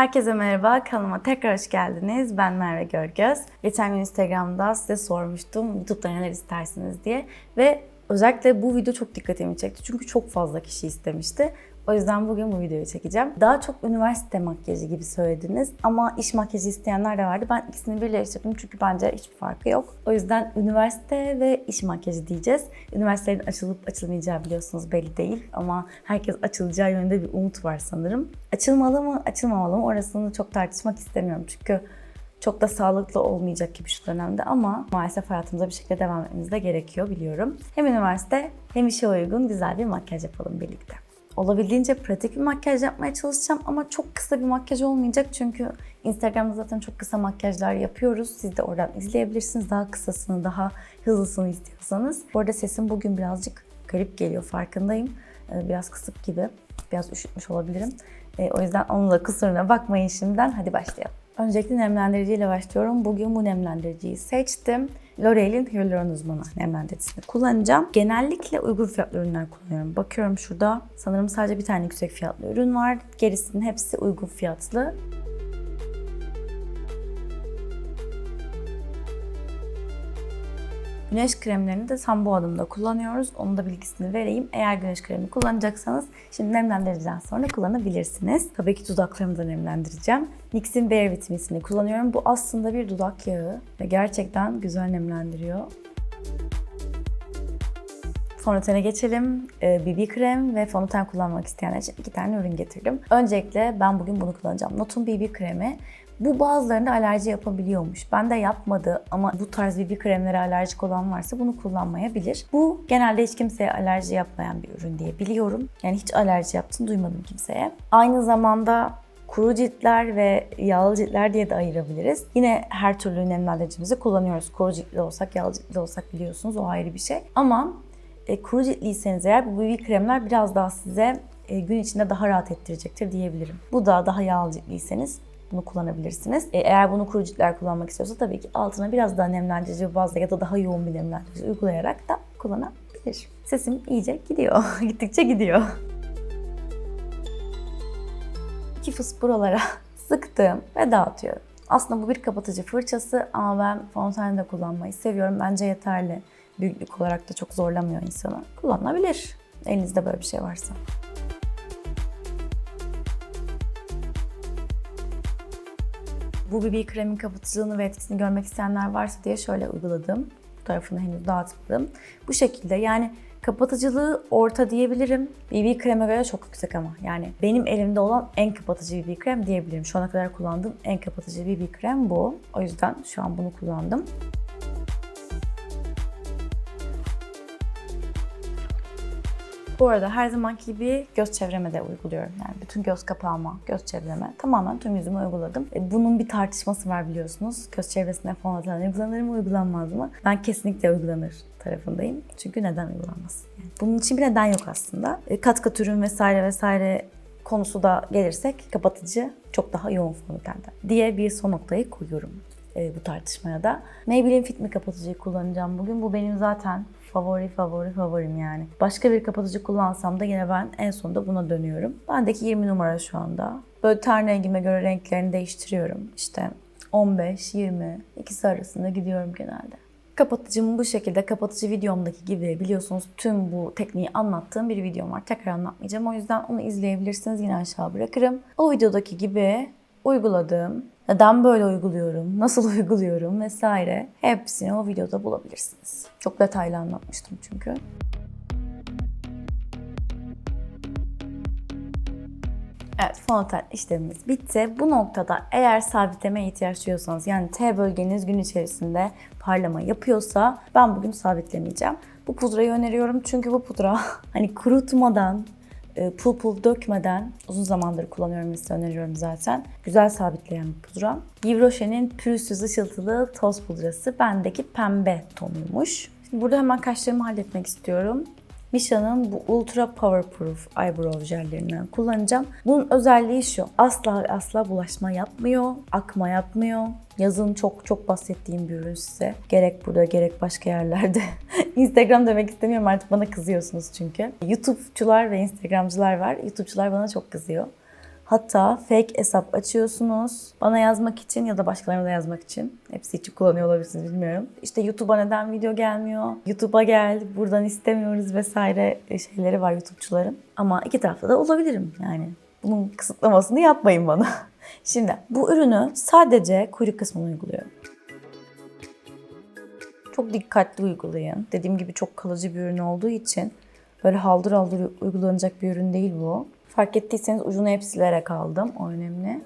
Herkese merhaba, kanalıma tekrar hoş geldiniz. Ben Merve Görgöz. Geçen gün Instagram'da size sormuştum YouTube'da neler istersiniz diye. Ve özellikle bu video çok dikkatimi çekti. Çünkü çok fazla kişi istemişti. O yüzden bugün bu videoyu çekeceğim. Daha çok üniversite makyajı gibi söylediniz ama iş makyajı isteyenler de vardı. Ben ikisini birleştirdim çünkü bence hiçbir farkı yok. O yüzden üniversite ve iş makyajı diyeceğiz. Üniversitelerin açılıp açılmayacağı biliyorsunuz belli değil ama herkes açılacağı yönünde bir umut var sanırım. Açılmalı mı, açılmamalı mı orasını çok tartışmak istemiyorum çünkü çok da sağlıklı olmayacak gibi şu dönemde ama maalesef hayatımıza bir şekilde devam etmemiz de gerekiyor biliyorum. Hem üniversite hem işe uygun güzel bir makyaj yapalım birlikte. Olabildiğince pratik bir makyaj yapmaya çalışacağım ama çok kısa bir makyaj olmayacak çünkü Instagram'da zaten çok kısa makyajlar yapıyoruz. Siz de oradan izleyebilirsiniz. Daha kısasını, daha hızlısını istiyorsanız. Bu arada sesim bugün birazcık garip geliyor farkındayım. Ee, Biraz kısık gibi. Biraz üşütmüş olabilirim. Ee, O yüzden onun da kusuruna bakmayın şimdiden. Hadi başlayalım. Öncelikle nemlendiriciyle başlıyorum. Bugün bu nemlendiriciyi seçtim. L'Oreal'in Hyaluron Uzmanı nemlendiricisini kullanacağım. Genellikle uygun fiyatlı ürünler kullanıyorum. Bakıyorum şurada. Sanırım sadece bir tane yüksek fiyatlı ürün var. Gerisinin hepsi uygun fiyatlı. Güneş kremlerini de tam bu adımda kullanıyoruz. Onun da bilgisini vereyim. Eğer güneş kremi kullanacaksanız şimdi nemlendiriciden sonra kullanabilirsiniz. Tabii ki dudaklarımı da nemlendireceğim. NYX'in Bare Vitaminsini kullanıyorum. Bu aslında bir dudak yağı ve gerçekten güzel nemlendiriyor. Fondötene geçelim. Ee, BB krem ve fondöten kullanmak isteyenler için iki tane ürün getirdim. Öncelikle ben bugün bunu kullanacağım. Notun BB kremi. Bu bazılarında alerji yapabiliyormuş. Ben de yapmadı ama bu tarz BB kremlere alerjik olan varsa bunu kullanmayabilir. Bu genelde hiç kimseye alerji yapmayan bir ürün diye biliyorum. Yani hiç alerji yaptığını duymadım kimseye. Aynı zamanda kuru ciltler ve yağlı ciltler diye de ayırabiliriz. Yine her türlü nemlendiricimizi kullanıyoruz. Kuru ciltli olsak, yağlı ciltli olsak biliyorsunuz o ayrı bir şey. Ama e, kuru ciltliyseniz eğer bu BB kremler biraz daha size e, gün içinde daha rahat ettirecektir diyebilirim. Bu da daha yağlı ciltliyseniz bunu kullanabilirsiniz. E, eğer bunu kuru ciltler kullanmak istiyorsa tabii ki altına biraz daha nemlendirici bir bazda ya da daha yoğun bir nemlendirici uygulayarak da kullanabilir. Sesim iyice gidiyor. Gittikçe gidiyor. İki fıs buralara sıktım ve dağıtıyorum. Aslında bu bir kapatıcı fırçası ama ben fonten de kullanmayı seviyorum. Bence yeterli. Büyüklük olarak da çok zorlamıyor insanı. Kullanılabilir. Elinizde böyle bir şey varsa. Bu BB kremin kapatıcılığını ve etkisini görmek isteyenler varsa diye şöyle uyguladım. Bu tarafını henüz dağıtmadım. Bu şekilde yani kapatıcılığı orta diyebilirim. BB kreme göre çok yüksek ama. Yani benim elimde olan en kapatıcı BB krem diyebilirim. Şu ana kadar kullandığım en kapatıcı BB krem bu. O yüzden şu an bunu kullandım. Bu arada her zamanki gibi göz çevreme de uyguluyorum. Yani bütün göz kapağıma, göz çevreme tamamen tüm yüzüme uyguladım. E, Bunun bir tartışması var biliyorsunuz. Göz çevresine fondöten uygulanır mı, uygulanmaz mı? Ben kesinlikle uygulanır tarafındayım. Çünkü neden uygulanmaz? Bunun için bir neden yok aslında. E, Kat kat ürün vesaire vesaire konusu da gelirsek kapatıcı çok daha yoğun fondötenden diye bir son noktayı koyuyorum e, bu tartışmaya da. Maybelline Fit Me kapatıcıyı kullanacağım bugün. Bu benim zaten favori favori favorim yani. Başka bir kapatıcı kullansam da yine ben en sonunda buna dönüyorum. Bendeki 20 numara şu anda. Böyle ten rengime göre renklerini değiştiriyorum. İşte 15, 20 ikisi arasında gidiyorum genelde. Kapatıcımı bu şekilde kapatıcı videomdaki gibi biliyorsunuz tüm bu tekniği anlattığım bir videom var. Tekrar anlatmayacağım. O yüzden onu izleyebilirsiniz. Yine aşağı bırakırım. O videodaki gibi uyguladığım, neden böyle uyguluyorum, nasıl uyguluyorum vesaire hepsini o videoda bulabilirsiniz. Çok detaylı anlatmıştım çünkü. Evet, fondöten işlemimiz bitti. Bu noktada eğer sabitlemeye ihtiyaç duyuyorsanız yani T bölgeniz gün içerisinde parlama yapıyorsa ben bugün sabitlemeyeceğim. Bu pudrayı öneriyorum çünkü bu pudra hani kurutmadan, pul pul dökmeden uzun zamandır kullanıyorum size öneriyorum zaten. Güzel sabitleyen bir pudra. Yves Rocher'in pürüzsüz ışıltılı toz pudrası bendeki pembe tonuymuş. Şimdi burada hemen kaşlarımı halletmek istiyorum. Misha'nın bu Ultra Powerproof Eyebrow jellerinden kullanacağım. Bunun özelliği şu. Asla asla bulaşma yapmıyor, akma yapmıyor. Yazın çok çok bahsettiğim bir ürün size. Gerek burada gerek başka yerlerde. Instagram demek istemiyorum artık bana kızıyorsunuz çünkü. YouTube'cular ve Instagramcılar var. YouTube'cular bana çok kızıyor. Hatta fake hesap açıyorsunuz. Bana yazmak için ya da başkalarına da yazmak için. Hepsi için kullanıyor olabilirsiniz bilmiyorum. İşte YouTube'a neden video gelmiyor? YouTube'a gel, buradan istemiyoruz vesaire şeyleri var YouTube'çuların. Ama iki tarafta da olabilirim yani. Bunun kısıtlamasını yapmayın bana. Şimdi bu ürünü sadece kuyruk kısmına uyguluyorum. Çok dikkatli uygulayın. Dediğim gibi çok kalıcı bir ürün olduğu için böyle haldır haldır uygulanacak bir ürün değil bu. Fark ettiyseniz ucunu hep silerek aldım. O önemli.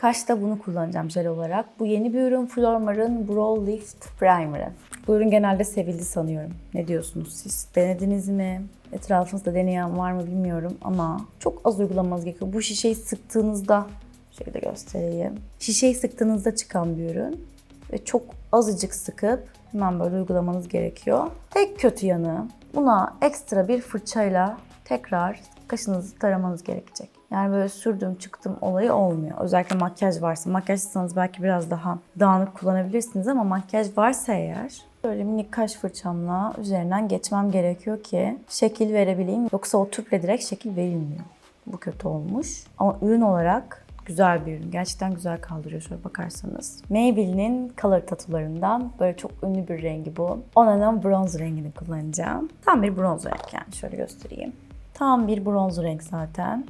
Kaşta bunu kullanacağım jel olarak. Bu yeni bir ürün Flormar'ın Brow Lift Primer'ı. Bu ürün genelde sevildi sanıyorum. Ne diyorsunuz siz? Denediniz mi? Etrafınızda deneyen var mı bilmiyorum ama çok az uygulamanız gerekiyor. Bu şişeyi sıktığınızda, şöyle göstereyim. Şişeyi sıktığınızda çıkan bir ürün ve çok azıcık sıkıp hemen böyle uygulamanız gerekiyor. Tek kötü yanı buna ekstra bir fırçayla tekrar kaşınızı taramanız gerekecek. Yani böyle sürdüm çıktım olayı olmuyor. Özellikle makyaj varsa. Makyajsızsanız belki biraz daha dağınık kullanabilirsiniz ama makyaj varsa eğer böyle minik kaş fırçamla üzerinden geçmem gerekiyor ki şekil verebileyim. Yoksa o tüple direkt şekil verilmiyor. Bu kötü olmuş. Ama ürün olarak güzel bir ürün. Gerçekten güzel kaldırıyor şöyle bakarsanız. Maybelline'in Color Tattoo'larından böyle çok ünlü bir rengi bu. Onanın bronz rengini kullanacağım. Tam bir bronz renk yani şöyle göstereyim. Tam bir bronz renk zaten.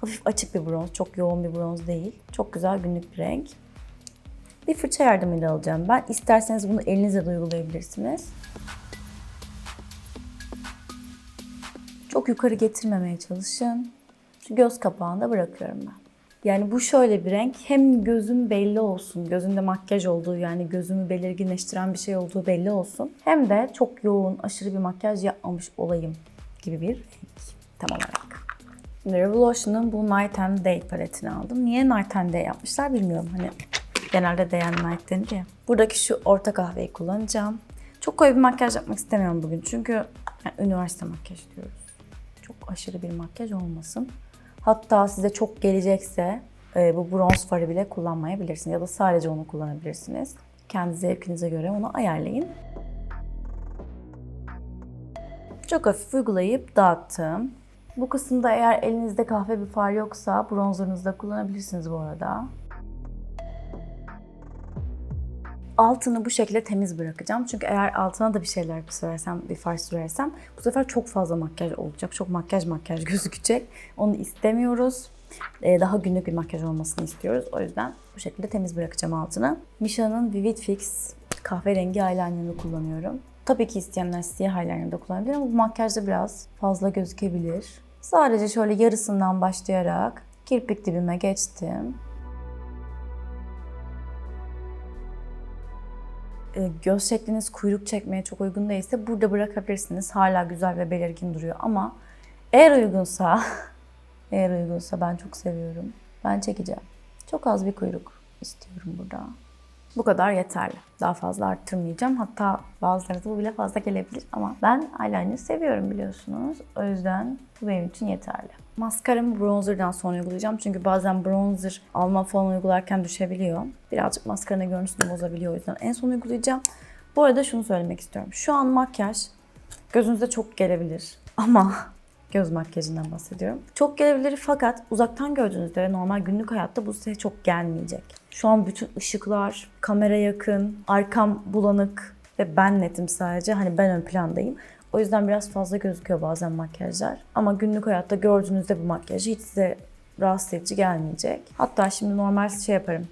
Hafif açık bir bronz, çok yoğun bir bronz değil. Çok güzel günlük bir renk. Bir fırça yardımıyla alacağım ben. İsterseniz bunu elinizle de uygulayabilirsiniz. Çok yukarı getirmemeye çalışın. Şu göz kapağında bırakıyorum ben. Yani bu şöyle bir renk. Hem gözüm belli olsun, gözünde makyaj olduğu yani gözümü belirginleştiren bir şey olduğu belli olsun. Hem de çok yoğun, aşırı bir makyaj yapmamış olayım gibi bir renk tam olarak. Şimdi Revolution'un bu Night and Day paletini aldım. Niye Night and Day yapmışlar bilmiyorum. Hani genelde Night denir ya. Buradaki şu orta kahveyi kullanacağım. Çok koyu bir makyaj yapmak istemiyorum bugün. Çünkü yani üniversite makyaj diyoruz. Çok aşırı bir makyaj olmasın. Hatta size çok gelecekse e, bu bronz farı bile kullanmayabilirsiniz. Ya da sadece onu kullanabilirsiniz. Kendi zevkinize göre onu ayarlayın. Çok hafif uygulayıp dağıttım. Bu kısımda eğer elinizde kahve bir far yoksa bronzerınızı da kullanabilirsiniz bu arada. Altını bu şekilde temiz bırakacağım. Çünkü eğer altına da bir şeyler sürersem, bir far sürersem bu sefer çok fazla makyaj olacak. Çok makyaj makyaj gözükecek. Onu istemiyoruz. Ee, daha günlük bir makyaj olmasını istiyoruz. O yüzden bu şekilde temiz bırakacağım altını. Misha'nın Vivid Fix kahverengi eyeliner'ını kullanıyorum. Tabii ki isteyenler siyah eyeliner de kullanabilir ama bu makyajda biraz fazla gözükebilir. Sadece şöyle yarısından başlayarak kirpik dibime geçtim. Göz şekliniz kuyruk çekmeye çok uygun değilse burada bırakabilirsiniz. Hala güzel ve belirgin duruyor ama eğer uygunsa, eğer uygunsa ben çok seviyorum. Ben çekeceğim. Çok az bir kuyruk istiyorum burada. Bu kadar yeterli. Daha fazla arttırmayacağım. Hatta bazılarınıza bu bile fazla gelebilir ama ben eyeliner seviyorum biliyorsunuz. O yüzden bu benim için yeterli. Maskaramı bronzerdan sonra uygulayacağım. Çünkü bazen bronzer alma falan uygularken düşebiliyor. Birazcık maskaranın görüntüsünü bozabiliyor. O yüzden en son uygulayacağım. Bu arada şunu söylemek istiyorum. Şu an makyaj gözünüze çok gelebilir. Ama göz makyajından bahsediyorum. Çok gelebilir fakat uzaktan gördüğünüzde ve normal günlük hayatta bu size çok gelmeyecek. Şu an bütün ışıklar, kamera yakın, arkam bulanık ve ben netim sadece. Hani ben ön plandayım. O yüzden biraz fazla gözüküyor bazen makyajlar. Ama günlük hayatta gördüğünüzde bu makyaj hiç size rahatsız edici gelmeyecek. Hatta şimdi normal şey yaparım.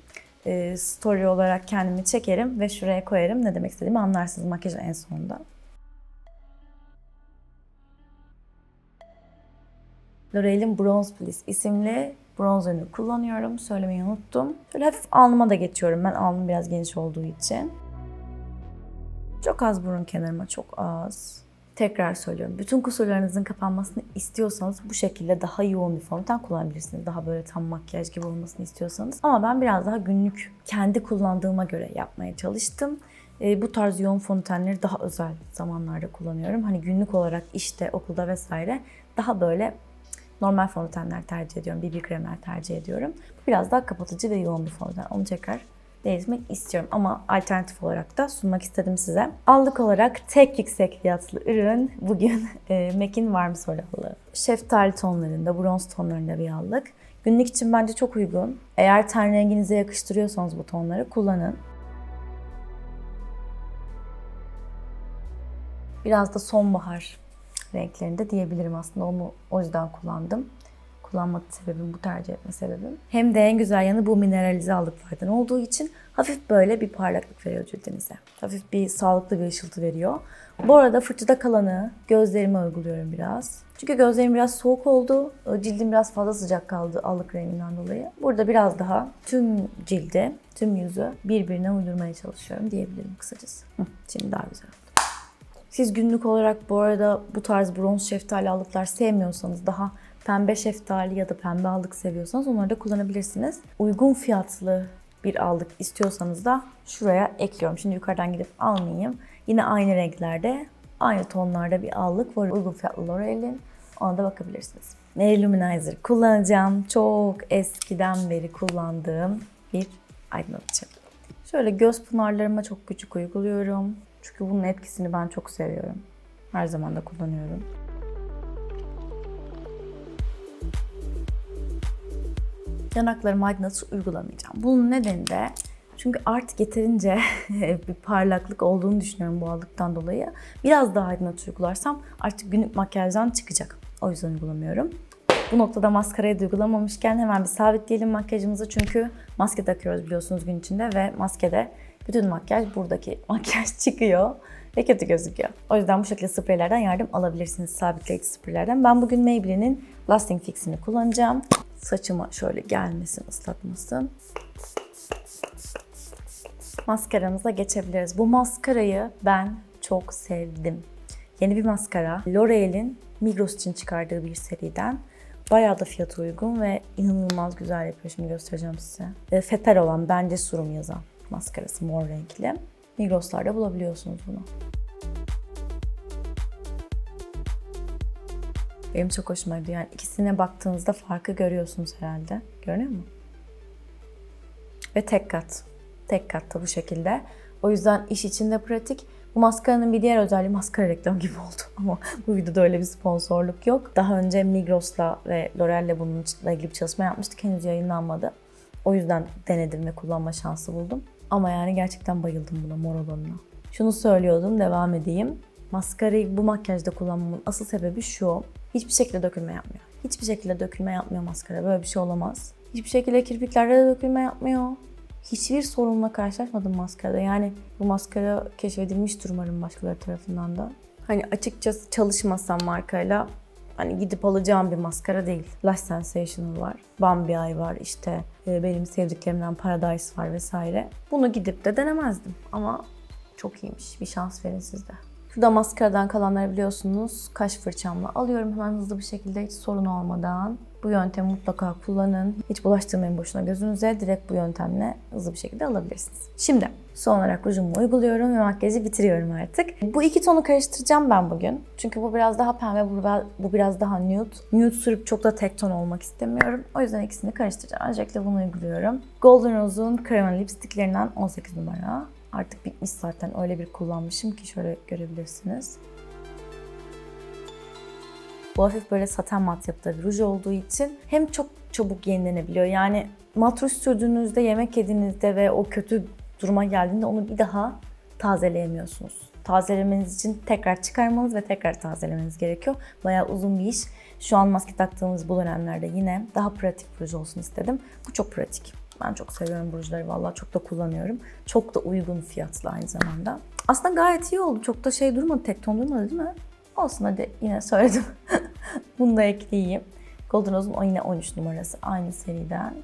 E, story olarak kendimi çekerim ve şuraya koyarım. Ne demek istediğimi anlarsınız makyajın en sonunda. L'Oreal'in Bronze Bliss isimli bronzerini kullanıyorum. Söylemeyi unuttum. Şöyle hafif alnıma da geçiyorum. Ben alnım biraz geniş olduğu için. Çok az burun kenarıma, çok az. Tekrar söylüyorum. Bütün kusurlarınızın kapanmasını istiyorsanız bu şekilde daha yoğun bir fondöten kullanabilirsiniz. Daha böyle tam makyaj gibi olmasını istiyorsanız. Ama ben biraz daha günlük kendi kullandığıma göre yapmaya çalıştım. E, bu tarz yoğun fondötenleri daha özel zamanlarda kullanıyorum. Hani günlük olarak işte, okulda vesaire daha böyle normal fondötenler tercih ediyorum. BB kremler tercih ediyorum. Biraz daha kapatıcı ve yoğun bir fondöten. Onu tekrar değiştirmek istiyorum. Ama alternatif olarak da sunmak istedim size. Allık olarak tek yüksek fiyatlı ürün bugün e, MAC'in Warm Sol allığı. Şeftali tonlarında, bronz tonlarında bir allık. Günlük için bence çok uygun. Eğer ten renginize yakıştırıyorsanız bu tonları kullanın. Biraz da sonbahar renklerinde diyebilirim aslında. Onu o yüzden kullandım. Kullanma sebebim, bu tercih etme sebebim. Hem de en güzel yanı bu mineralize aldıklardan olduğu için hafif böyle bir parlaklık veriyor cildinize. Hafif bir sağlıklı bir ışıltı veriyor. Bu arada fırçada kalanı gözlerime uyguluyorum biraz. Çünkü gözlerim biraz soğuk oldu. Cildim biraz fazla sıcak kaldı allık renginden dolayı. Burada biraz daha tüm cildi, tüm yüzü birbirine uydurmaya çalışıyorum diyebilirim kısacası. Şimdi daha güzel. Siz günlük olarak bu arada bu tarz bronz şeftali allıklar sevmiyorsanız daha pembe şeftali ya da pembe allık seviyorsanız onları da kullanabilirsiniz. Uygun fiyatlı bir allık istiyorsanız da şuraya ekliyorum. Şimdi yukarıdan gidip almayayım. Yine aynı renklerde, aynı tonlarda bir allık var. Uygun fiyatlı L'Oreal'in. Ona da bakabilirsiniz. Nail Luminizer kullanacağım. Çok eskiden beri kullandığım bir aydınlatıcı. Şöyle göz pınarlarıma çok küçük uyguluyorum. Çünkü bunun etkisini ben çok seviyorum. Her zaman da kullanıyorum. Yanaklarıma aydınlatıcı uygulamayacağım. Bunun nedeni de çünkü artık yeterince bir parlaklık olduğunu düşünüyorum bu aldıktan dolayı. Biraz daha aydınlatıcı uygularsam artık günlük makyajdan çıkacak. O yüzden uygulamıyorum. Bu noktada maskarayı da uygulamamışken hemen bir sabitleyelim makyajımızı. Çünkü maske takıyoruz biliyorsunuz gün içinde ve maskede bütün makyaj buradaki makyaj çıkıyor ve kötü gözüküyor. O yüzden bu şekilde spreylerden yardım alabilirsiniz sabitleyici spreylerden. Ben bugün Maybelline'in Lasting Fix'ini kullanacağım. Saçıma şöyle gelmesin, ıslatmasın. Maskaramıza geçebiliriz. Bu maskarayı ben çok sevdim. Yeni bir maskara. L'Oreal'in Migros için çıkardığı bir seriden. Bayağı da fiyatı uygun ve inanılmaz güzel yapıyor. Şimdi göstereceğim size. E, Feper olan Bence Surum yazan maskarası mor renkli. Migros'larda bulabiliyorsunuz bunu. Benim çok hoşuma gidiyor. Yani ikisine baktığınızda farkı görüyorsunuz herhalde. Görünüyor mu? Ve tek kat. Tek kat da bu şekilde. O yüzden iş içinde pratik. Bu maskaranın bir diğer özelliği maskara reklam gibi oldu ama bu videoda öyle bir sponsorluk yok. Daha önce Migros'la ve L'Oreal'le bununla ilgili bir çalışma yapmıştık. Henüz yayınlanmadı. O yüzden denedim ve kullanma şansı buldum. Ama yani gerçekten bayıldım buna mor olanına. Şunu söylüyordum, devam edeyim. Maskarayı bu makyajda kullanmamın asıl sebebi şu. Hiçbir şekilde dökülme yapmıyor. Hiçbir şekilde dökülme yapmıyor maskara. Böyle bir şey olamaz. Hiçbir şekilde kirpiklerde de dökülme yapmıyor. Hiçbir sorunla karşılaşmadım maskarada. Yani bu maskara keşfedilmiştir umarım başkaları tarafından da. Hani açıkçası çalışmasam markayla hani gidip alacağım bir maskara değil. Lash Sensational var, Bambi Eye var, işte e, benim sevdiklerimden Paradise var vesaire. Bunu gidip de denemezdim ama çok iyiymiş. Bir şans verin siz de. Şurada maskaradan kalanları biliyorsunuz. Kaş fırçamla alıyorum hemen hızlı bir şekilde hiç sorun olmadan. Bu yöntemi mutlaka kullanın. Hiç bulaştırmayın boşuna gözünüze. Direkt bu yöntemle hızlı bir şekilde alabilirsiniz. Şimdi son olarak rujumu uyguluyorum ve makyajı bitiriyorum artık. Bu iki tonu karıştıracağım ben bugün. Çünkü bu biraz daha pembe, bu biraz daha nude. Nude sürüp çok da tek ton olmak istemiyorum. O yüzden ikisini karıştıracağım. Öncelikle bunu uyguluyorum. Golden Rose'un krema lipsticklerinden 18 numara. Artık bitmiş zaten öyle bir kullanmışım ki şöyle görebilirsiniz. Bu hafif böyle saten mat yapıda bir ruj olduğu için hem çok çabuk yenilenebiliyor. Yani mat ruj sürdüğünüzde, yemek yediğinizde ve o kötü duruma geldiğinde onu bir daha tazeleyemiyorsunuz. Tazelemeniz için tekrar çıkarmanız ve tekrar tazelemeniz gerekiyor. Bayağı uzun bir iş. Şu an maske taktığımız bu dönemlerde yine daha pratik ruj olsun istedim. Bu çok pratik. Ben çok seviyorum rujları. Vallahi çok da kullanıyorum. Çok da uygun fiyatlı aynı zamanda. Aslında gayet iyi oldu. Çok da şey durmadı, tek ton durmadı değil mi? Olsun hadi yine söyledim. Bunu da ekleyeyim. Golden Rose'un yine 13 numarası. Aynı seriden.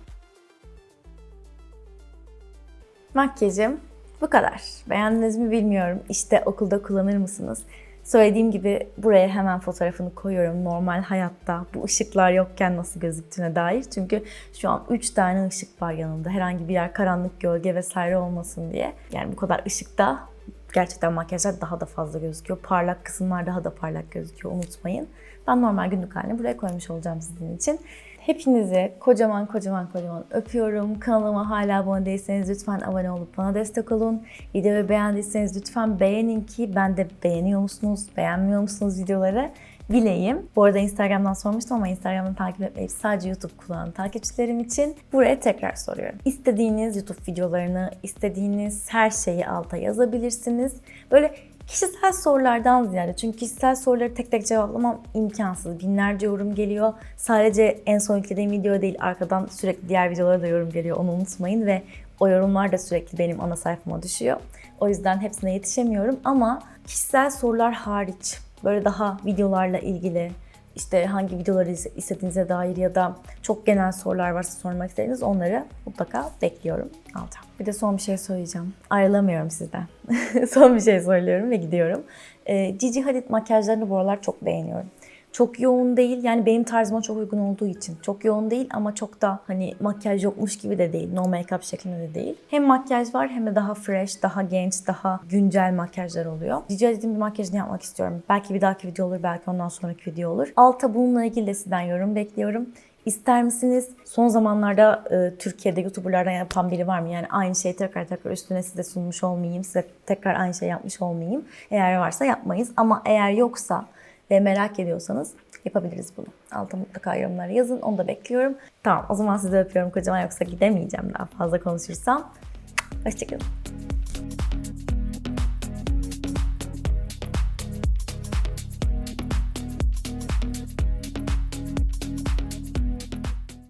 Makyajım bu kadar. Beğendiniz mi bilmiyorum. İşte okulda kullanır mısınız? Söylediğim gibi buraya hemen fotoğrafını koyuyorum. Normal hayatta bu ışıklar yokken nasıl gözüktüğüne dair. Çünkü şu an 3 tane ışık var yanımda. Herhangi bir yer karanlık, gölge vesaire olmasın diye. Yani bu kadar ışıkta gerçekten makyajlar daha da fazla gözüküyor. Parlak kısımlar daha da parlak gözüküyor unutmayın. Ben normal günlük halini buraya koymuş olacağım sizin için. hepinizi kocaman kocaman kocaman öpüyorum. Kanalıma hala abone değilseniz lütfen abone olup bana destek olun. Videoyu beğendiyseniz lütfen beğenin ki ben de beğeniyor musunuz, beğenmiyor musunuz videoları bileyim. Bu arada Instagram'dan sormuştum ama Instagram'dan takip etmeyip sadece YouTube kullanan takipçilerim için buraya tekrar soruyorum. İstediğiniz YouTube videolarını, istediğiniz her şeyi alta yazabilirsiniz. Böyle kişisel sorulardan ziyade çünkü kişisel soruları tek tek cevaplamam imkansız. Binlerce yorum geliyor. Sadece en son yüklediğim video değil arkadan sürekli diğer videolara da yorum geliyor onu unutmayın ve o yorumlar da sürekli benim ana sayfama düşüyor. O yüzden hepsine yetişemiyorum ama kişisel sorular hariç böyle daha videolarla ilgili işte hangi videoları iz- istediğinize dair ya da çok genel sorular varsa sormak istediğiniz onları mutlaka bekliyorum. Alacağım. Bir de son bir şey söyleyeceğim. Ayrılamıyorum sizden. son bir şey söylüyorum ve gidiyorum. Ee, Gigi Hadid makyajlarını bu aralar çok beğeniyorum. Çok yoğun değil yani benim tarzıma çok uygun olduğu için. Çok yoğun değil ama çok da hani makyaj yokmuş gibi de değil. No make-up şeklinde de değil. Hem makyaj var hem de daha fresh, daha genç, daha güncel makyajlar oluyor. Gigi Hadid'in bir makyajını yapmak istiyorum. Belki bir dahaki video olur, belki ondan sonraki video olur. Alta bununla ilgili de sizden yorum bekliyorum. İster misiniz? Son zamanlarda e, Türkiye'de YouTuber'lardan yapan biri var mı? Yani aynı şeyi tekrar tekrar üstüne size sunmuş olmayayım, size tekrar aynı şey yapmış olmayayım. Eğer varsa yapmayız. Ama eğer yoksa ve merak ediyorsanız yapabiliriz bunu. Alta mutlaka yorumlara yazın. Onu da bekliyorum. Tamam o zaman sizi öpüyorum kocaman yoksa gidemeyeceğim daha fazla konuşursam. Hoşçakalın.